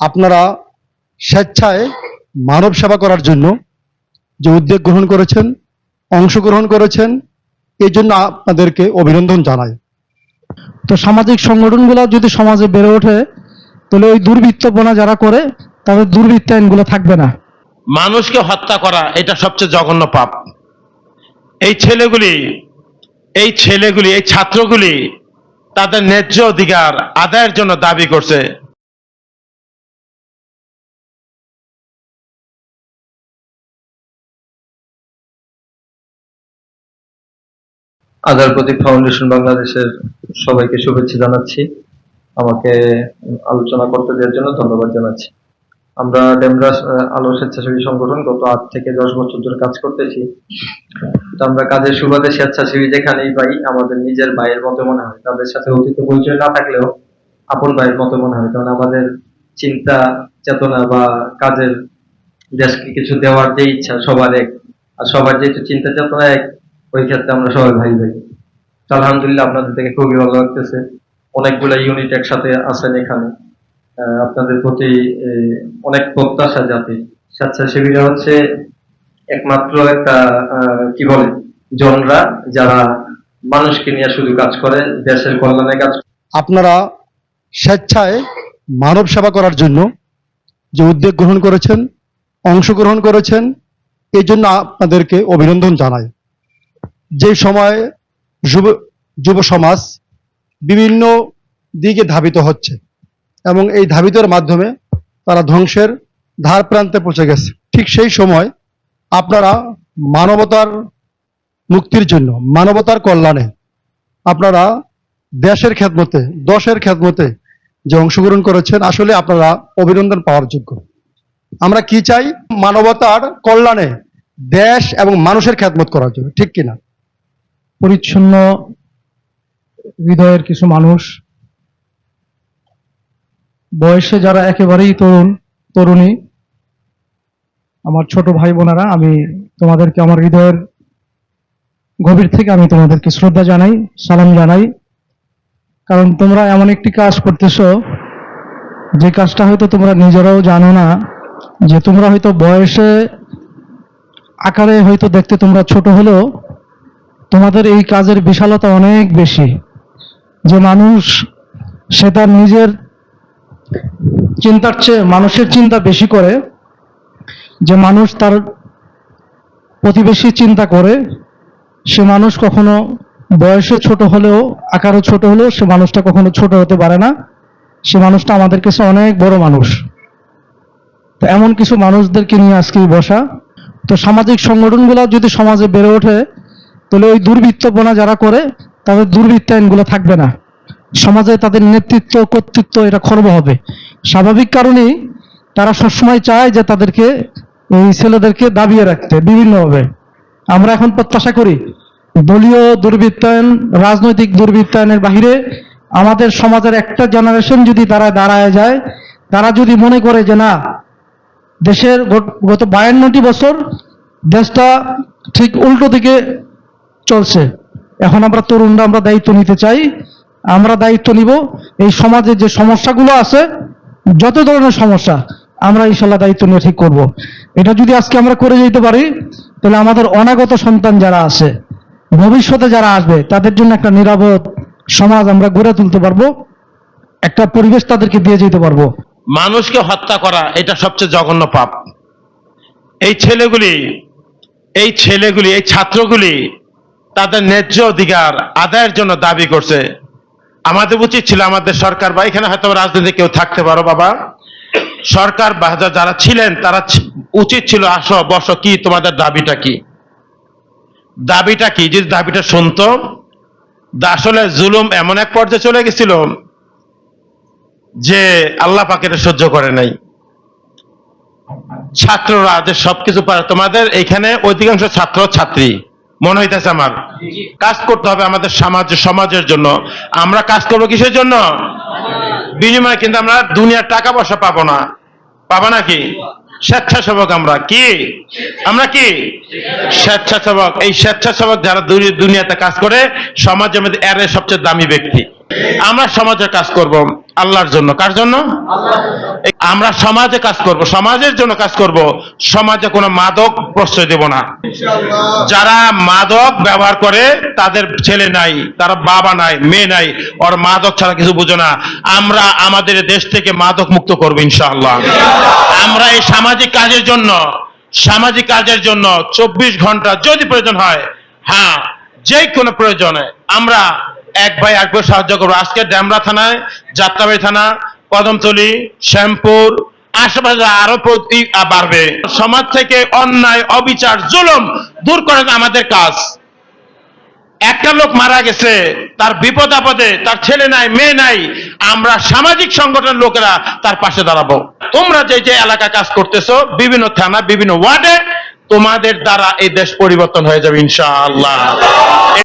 আপনারা স্বেচ্ছায় মানব সেবা করার জন্য যে উদ্যোগ গ্রহণ করেছেন, অংশগ্রহণ করেছেন, এই জন্য আপনাদেরকে অভিনন্দন জানাই। তো সামাজিক সংগঠনগুলো যদি সমাজে বেড়ে ওঠে, তাহলে ওই দুর্বৃত্তপনা যারা করে, তাদের দুর্বৃত্তায়নগুলো থাকবে না। মানুষকে হত্যা করা, এটা সবচেয়ে জঘন্য পাপ। এই ছেলেগুলি এই ছেলেগুলি, এই ছাত্রগুলি তাদের ন্যায্য অধিকার আদায়ের জন্য দাবি করছে। আধার প্রতীক ফাউন্ডেশন বাংলাদেশের সবাইকে শুভেচ্ছা জানাচ্ছি। আমাকে আলোচনা করতে দেওয়ার জন্য ধন্যবাদ জানাচ্ছি। আমরা ডেমরাস আহ, আলো স্বেচ্ছাসেবী সংগঠন গত আট থেকে দশ বছর ধরে কাজ করতেছি। তো আমরা কাজের সুবাদে স্বেচ্ছাসেবী যেখানেই পাই আমাদের নিজের ভাইয়ের মতো মনে হয়। তাদের সাথে অতীত পরিচয় না থাকলেও আপন ভাইয়ের মতো মনে হয়। কারণ আমাদের চিন্তা চেতনা বা কাজের দেশকে কিছু দেওয়ার যে ইচ্ছা সবার এক। আর সবার যেহেতু চিন্তা চেতনা এক ওই ক্ষেত্রে আমরা সবাই ভাই ভাই আলহামদুলিল্লাহ আপনাদের থেকে খুবই ভালো লাগতেছে। অনেকগুলো ইউনিট একসাথে আছেন এখানে। আপনাদের প্রতি অনেক প্রত্যাশা জাতি। স্বেচ্ছাসেবীরা হচ্ছে একমাত্র একটা কি বলে, জনরা যারা মানুষকে নিয়ে শুধু কাজ করে, দেশের কল্যাণে কাজ আপনারা স্বেচ্ছায় মানব সেবা করার জন্য যে উদ্যোগ গ্রহণ করেছেন, অংশগ্রহণ করেছেন এই জন্য আপনাদেরকে অভিনন্দন জানাই। যে সময় যুব যুব সমাজ বিভিন্ন দিকে ধাবিত হচ্ছে এবং এই ধাবিতর মাধ্যমে তারা ধ্বংসের ধার প্রান্তে পৌঁছে গেছে। ঠিক সেই সময় আপনারা মানবতার মুক্তির জন্য, মানবতার কল্যাণে আপনারা দেশের খেদমতে, দশের খেদমতে যে অংশগ্রহণ করেছেন, আসলে আপনারা অভিনন্দন পাওয়ার যোগ্য। আমরা কি চাই? মানবতার কল্যাণে দেশ এবং মানুষের খ্যাতমত করার জন্য, ঠিক কিনা? পরিচ্ছন্ন হৃদয়ের কিছু মানুষ। বয়সে যারা একেবারেই তরুণ, তরুণী, আমার ছোট ভাই বোনেরা, আমি তোমাদেরকে আমার হৃদয়ের গভীর থেকে আমি তোমাদেরকে শ্রদ্ধা জানাই, সালাম জানাই। কারণ তোমরা এমন একটি কাজ করতেছো, যে কাজটা হয়তো তোমরা নিজেরাও জানো না, যে তোমরা হয়তো বয়সে আকারে হয়তো দেখতে তোমরা ছোট হলেও তোমাদের এই কাজের বিশালতা অনেক বেশি। যে মানুষ, সে তার নিজের চিন্তার চেয়ে মানুষের চিন্তা বেশি করে, যে মানুষ তার প্রতিবেশী চিন্তা করে, সে মানুষ কখনো বয়সে ছোট হলেও আকারে ছোট হলেও সে মানুষটা কখনো ছোট হতে পারে না। সে মানুষটা আমাদের কাছে অনেক বড় মানুষ। তো এমন কিছু মানুষদেরকে নিয়ে আজকে বসা। তো সামাজিক সংগঠনগুলো যদি সমাজে বেড়ে ওঠে তাহলে ওই দুর্বৃত্তপনা যারা করে, তাদের দুর্বৃত্তায়নগুলো থাকবে না। সমাজে তাদের নেতৃত্ব, কর্তৃত্ব, এটা খর্ব হবে। স্বাভাবিক কারণেই তারা সবসময় চায় যে তাদেরকে, এই ছেলেদেরকে দাবিয়ে রাখতে বিভিন্নভাবে। আমরা এখন প্রত্যাশা করি, দলীয় দুর্বৃত্তায়ন রাজনৈতিক দুর্বৃত্তায়নের বাহিরে আমাদের সমাজের একটা জেনারেশন যদি তারা দাঁড়ায় যায়, তারা যদি মনে করে যে না, দেশের গত বায়ান্নটি বছর দেশটা ঠিক উল্টো দিকে চলছে। এখন আমরা তরুণরা আমরা দায়িত্ব নিতে চাই। আমরা দায়িত্ব নিব এই সমাজে যে সমস্যাগুলো আছে, যত ধরনের সমস্যা, আমরা ইনশাল্লাহ দায়িত্ব নিয়ে ঠিক করব। এটা যদি আজকে আমরা করে যেতে পারি, তাহলে আমাদের অনাগত সন্তান যারা আছে, ভবিষ্যতে যারা আসবে, তাদের জন্য একটা নিরাপদ সমাজ আমরা গড়ে তুলতে পারব, একটা পরিবেশ তাদেরকে দিয়ে যেতে পারব। মানুষকে হত্যা করা, এটা সবচেয়ে জঘন্য পাপ। এই ছেলেগুলি এই ছেলেগুলি, এই ছাত্রগুলি তাদের ন্যায্য অধিকার আদায়ের জন্য দাবি করছে। আমাদের উচিত ছিল আমাদের সরকার বা এখানে হয়তো রাজনীতি কেউ থাকতে পারো বাবা। সরকার বা যারা ছিলেন, তারা উচিত ছিল আসো, বসো, কি তোমাদের দাবিটা কি? দাবিটা কি? যদি দাবিটা শুনতো আসলে জুলুম এমন এক পর্যায়ে চলে গেছিল যে আল্লাহ পাকের সহ্য করে নাই। ছাত্ররা যে সবকিছু পারে, তোমাদের এখানে অধিকাংশ ছাত্র ছাত্রী মনে হইতেছে আমার। কাজ করতে হবে আমাদের সমাজ সমাজের জন্য। আমরা কাজ করব কিসের জন্য? বিনিময়ে কিন্তু আমরা দুনিয়ার টাকা পয়সা পাবো না। পাবো নাকি স্বেচ্ছাসেবক আমরা। কি? আমরা কি? স্বেচ্ছাসেবক। এই স্বেচ্ছাসেবক যারা দুনি- দুনিয়াতে কাজ করে, সমাজের মধ্যে এর সবচেয়ে দামি ব্যক্তি। আমরা সমাজে কাজ করব আল্লাহর জন্য। কার জন্য? আমরা সমাজে কাজ করব সমাজের জন্য কাজ করব। সমাজে কোনো মাদক প্রশ্রয় দেব না। যারা মাদক ব্যবহার করে তাদের ছেলে নাই তার বাবা নাই মেয়ে নাই ওর মাদক ছাড়া কিছু বুঝে না। আমরা আমাদের দেশ থেকে মাদক মুক্ত করব ইনশাআল্লাহ। আমরা এই সামাজিক কাজের জন্য সামাজিক কাজের জন্য চব্বিশ ঘণ্টা যদি প্রয়োজন হয় হ্যাঁ যে কোনো প্রয়োজনে আমরা এক ভাই এক ভাই সাহায্য করব। আজকে ড্যামরা থানায়, যাত্রাবাড়ি থানা, কদমতলি, শ্যামপুর, আশেপাশে আরও প্রতি বাড়বে। সমাজ থেকে অন্যায়, অবিচার, জুলুম দূর করা আমাদের কাজ। একটা লোক মারা গেছে, তার বিপদ আপদে, তার ছেলে নাই, মেয়ে নাই, আমরা সামাজিক সংগঠনের লোকেরা তার পাশে দাঁড়াবো। তোমরা যে যে এলাকা কাজ করতেছো, বিভিন্ন থানা, বিভিন্ন ওয়ার্ডে, তোমাদের দ্বারা এই দেশ পরিবর্তন হয়ে যাবে, ইনশাআল্লাহ।